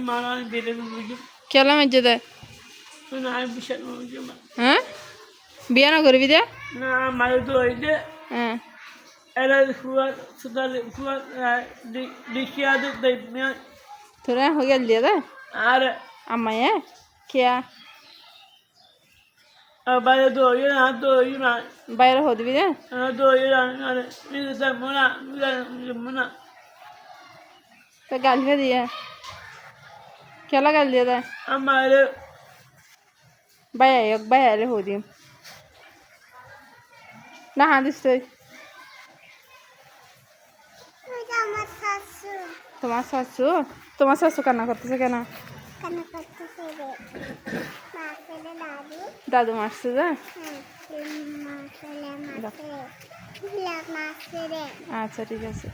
মারা বেড়ে বুঝি কেলা মেজে দে না বিশাল বুঝি হ্যাঁ বিয়া না করবি তোরা হয়ে গেল দিয়ে আর আমায় কেয়া বাইরে তো ওই না তো ওই না বাইরে হো দিবি দে তো ওই না আরে মিলে মনা মনা তো গাল ফে দিয়ে কেলা গাল দিয়ে দে আমার বাইরে এক বাইরে হো দিম না হাঁদিস তুই আমার শাশু তোমার শাশু তোমার শাশু কান্না করতেছে কেন দাদু দাদু মারছে যে আচ্ছা ঠিক আছে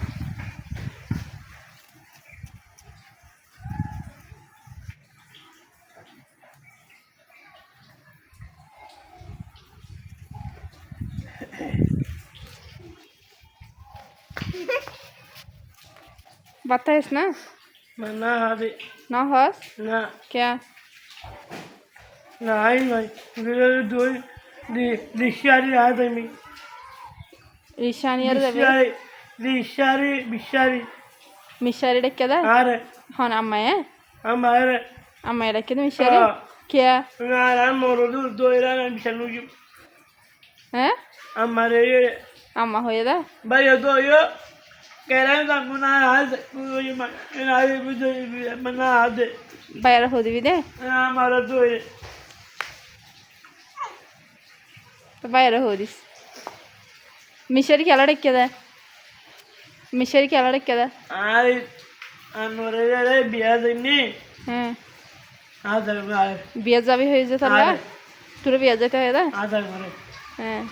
बताइस ना না হবে ना हस না क्या নাই নাই দুই দিশারি আজ আমি ईशान यार देवे দিশারি দিশারি বিশারি मिशारी डक्के दा আর हन अम्मा है আমার अम्मा डक्के दा मिशारी हाँ। क्या না মরদু দইরা বিশাল নুজি हैं আমার अम्मा हो दा ভাই দইও কেরান কামনা আজ ওই না বুঝই মনা আজ बाहर हो दिवी दे আমার দই तो बाहर हो दिस বাইরে হদিবি দে বাইরে হদিস മിഷരി കിളടക്കിയത് മിഷരി കിളടക്കിയത് বিয়ে যাবি হয়ে যেত তোর বিয়া যেতে হয়ে যায় হ্যাঁ